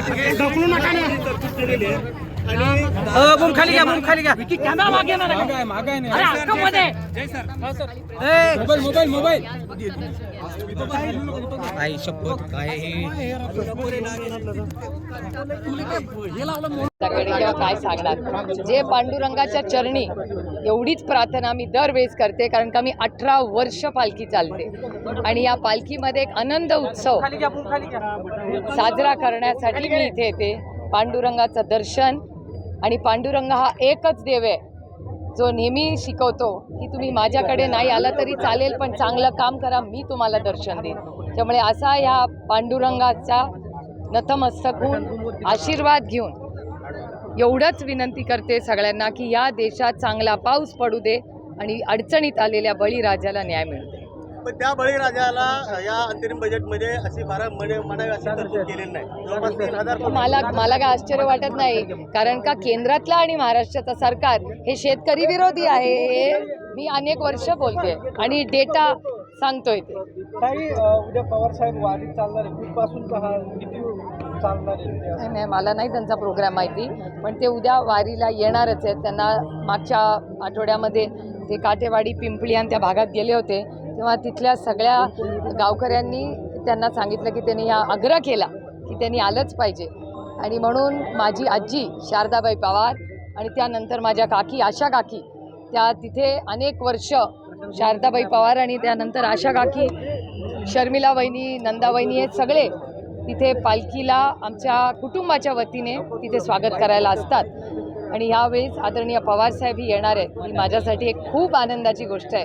ढकलू नका ना. बूम खाली घ्या बूम खाली घ्या. कॅमेरा मागे येणार आहे. मागाय मागाय नाही अरे हक्कामध्ये. ए, मोबाईल मोबाईल मोबाईल. आई शपथ काय हे किंवा काय सांगणार? जे पांडुरंगाच्या चरणी एवढीच प्रार्थना मी दरवेळेस करते कारण का मी अठरा वर्ष पालखी चालते. आणि या पालखीमध्ये एक आनंद उत्सव खाली घ्या बूम खाली घ्या. साजरा करण्यासाठी मी इथे येते. पांडुरंगाचं दर्शन आणि पांडुरंग हा एकच देव आहे. जो नेहमी शिकवतो की तुम्ही माझ्याकडे नाही आला तरी चालेल पण चांगलं काम करा मी तुम्हाला दर्शन देईन. त्यामुळे असा ह्या पांडुरंगाचा नतमस्तक होऊन आशीर्वाद घेऊन एवढंच विनंती करते सगळ्यांना की या देशात चांगला पाऊस पडू दे आणि अडचणीत आलेल्या बळीराजाला न्याय मिळू दे. पण त्या बळीराजाला या अंतरिम बजेटमध्ये अशी फार म्हणे म्हणावी अशी तरतूद केलेली नाही. जवळपास तीन हजार कोटी मला मला काय आश्चर्य वाटत नाही. कारण का केंद्रातलं आणि महाराष्ट्राचं सरकार हे शेतकरी विरोधी आहे हे मी अनेक वर्ष बोलते आणि डेटा सांगतोय ते. अ, उद्या पवार साहेब वारी चालणार हा किती चालणार नाही मला नाही त्यांचा प्रोग्राम माहिती. पण ते उद्या वारीला येणारच आहेत. त्यांना मागच्या आठवड्यामध्ये ते काटेवाडी पिंपळी आणि त्या भागात गेले होते. तेव्हा तिथल्या सगळ्या गावकऱ्यांनी त्यांना सांगितलं की त्यांनी हा आग्रह केला की त्यांनी आलंच पाहिजे. आणि म्हणून माझी आजी शारदाबाई पवार आणि त्यानंतर माझ्या काकी आशा काकी त्या तिथे अनेक वर्ष शारदाबाई पवार आणि त्यानंतर आशा काकी शर्मिला वहिनी नंदा वहिनी हे सगळे तिथे पालखीला आमच्या कुटुंबाच्या वतीने तिथे स्वागत करायला असतात. आणि ह्यावेळेस आदरणीय पवारसाहेब ही येणार आहेत. ही माझ्यासाठी एक खूप आनंदाची गोष्ट आहे.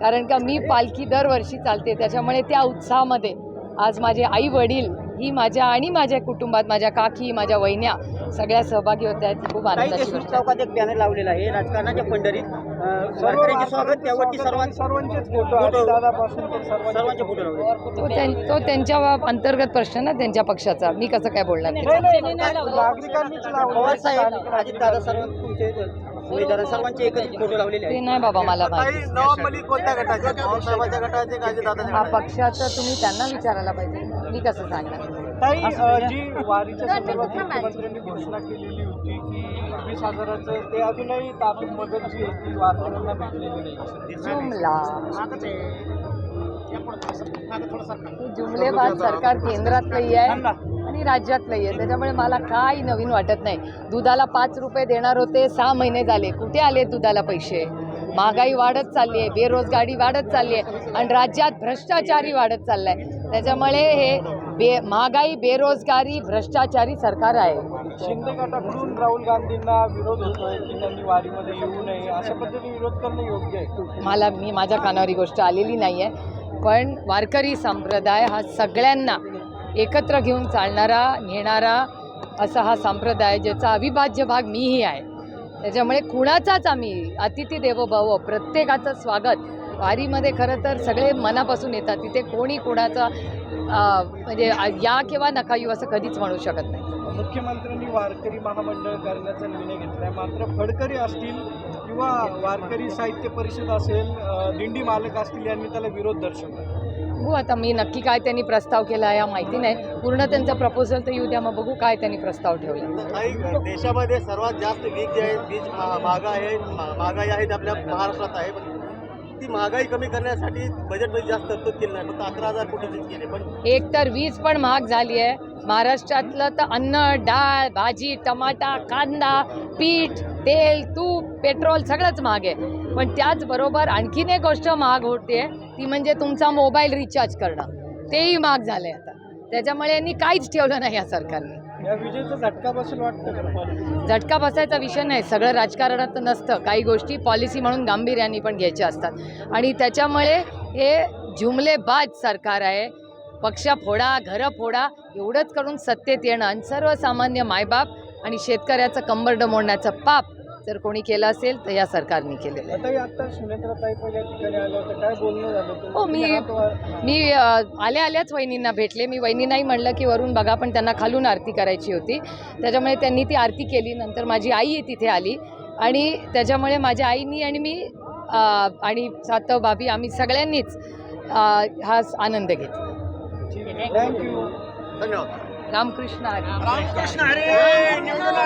कारण का मी पालखी दरवर्षी चालते त्याच्यामुळे त्या उत्साहामध्ये आज माझे आई वडील ही माझ्या आणि माझ्या कुटुंबात माझ्या काकी माझ्या वहिन्या सगळ्या सहभागी होत्या आहेत. खूप आनंदाची गोष्ट आहे. चौकात एक बॅनर लावलेला आहे राजकारणाच्या पंढरीत. अं, सर्व वारकऱ्यांचे स्वागत त्यावरती सर्वांचे सर्वांचेच फोटो आणि दादापासून तर सर्वांचे सर्वांचे फोटो लावले. तो त्यां- तो त्यांच्या अंतर्गत प्रश्न ना त्यांच्या पक्षाचा. मी कसं काय बोलणार? नाही, त्याच्यात? नाही, नागरिकांनीच लावले पवार साहेब अजित दादा सर्व तुमचे उमेदवार सर्वांचे एकच फोटो लावलेले ते नाही बाबा मला माहिती. कोणत्या गटाचे? पवार साहेबाच्या गटाचे का दादाच्या हा पक्षाचं तुम्ही त्यांना विचारायला पाहिजे. मी कसं सांगणार? ताई अ, जी वारीच्या संदर्भात मुख्यमंत्र्यांनी घोषणा केलेली होती की वीस हजाराचं ते अजूनही मदत जी आहे ती वारकऱ्यांना भेटलेली नाही. जुमला. हे जुमलेबाज सरकार केंद्रातलंही आहे. आणि राज्यातलंही आहे त्याच्यामुळे मला काही नवीन वाटत नाही. दुधाला पाच रुपये देणार होते सहा महिने झाले. कुठे आले दुधाला पैसे? महागाई वाढत चालली आहे बेरोजगारी वाढत चालली आहे आणि राज्यात भ्रष्टाचारी वाढत चाललाय. त्याच्यामुळे हे बे महागाई बेरोजगारी भ्रष्टाचारी सरकार आहे. शिंदे गटाकडून राहुल गांधींना विरोध होतोय की त्यांनी वारीमध्ये येऊ नये अशा पद्धतीने विरोध करणं योग्य आहे? मला मी माझ्या कानावर ही गोष्ट आलेली नाही आहे पण वारकरी संप्रदाय हा सगळ्यांना एकत्र घेऊन चालणारा नेणारा असा हा संप्रदाय ज्याचा अविभाज्य भाग मीही आहे. त्याच्यामुळे कुणाचाच आम्ही अतिथी देवो भव प्रत्येकाचं स्वागत. वारीमध्ये खरं तर सगळे मनापासून येतात. तिथे कोणी कोणाचा म्हणजे या किंवा नका येऊ असं कधीच म्हणू शकत नाही. मुख्यमंत्र्यांनी वारकरी महामंडळ करण्याचा निर्णय घेतलाय. मात्र फडकरी असतील किंवा वारकरी साहित्य परिषद असेल दिंडी मालक असतील यांनी त्याला विरोध दर्शवला. बघू आता मी नक्की काय त्यांनी प्रस्ताव केला या माहिती नाही. पूर्ण त्यांचा प्रपोजल तर येऊ द्या मग बघू काय त्यांनी प्रस्ताव ठेवला. देशामध्ये सर्वात जास्त वीज जे आहे वीज महा- महागाई आहे महागाई आहे आपल्या महाराष्ट्रात आहे. ती महागाई कमी करण्यासाठी बजेटमध्ये जास्त तरतूद केली नाही. फक्त अकरा हजार कोटीचीच केली. पण एक तर वीज पण महाग झाली आहे. महाराष्ट्रातलं तर अन्न डाळ भाजी टमाटा कांदा पीठ तेल तूप पेट्रोल सगळंच महाग आहे. पण त्याचबरोबर आणखीन एक गोष्ट महाग होते ती म्हणजे तुमचा मोबाईल रिचार्ज करणं. तेही महाग झालं आहे आता. त्याच्यामुळे यांनी काहीच ठेवलं नाही या सरकारने. झटका वाटतं झटका बसायचा विषय नाही. सगळं राजकारणात नसतं. काही गोष्टी पॉलिसी म्हणून गांभीर्याने पण घ्यायच्या असतात. आणि त्याच्यामुळे हे जुमलेबाज सरकार आहे. पक्ष फोडा घरं फोडा एवढंच करून सत्तेत येणं आणि सर्वसामान्य मायबाप आणि शेतकऱ्याचं कंबरडं मोडण्याचं पाप जर कोणी केलं असेल तर या सरकारने केलेलं आहे? हो, मी- मी आल्या आल्याच वहिनींना भेटले. मी वहिनींनाही म्हणलं की वरून बघा पण त्यांना खालून आरती करायची होती. त्याच्यामुळे त्यांनी ती आरती केली. नंतर माझी आई तिथे आली. आणि त्याच्यामुळे माझ्या आईनी आणि मी आणि सातव भाभी आम्ही सगळ्यांनीच हा आनंद घेतला. थँक्यू. धन्यवाद. रामकृष्ण हरी. रामकृष्ण हरे!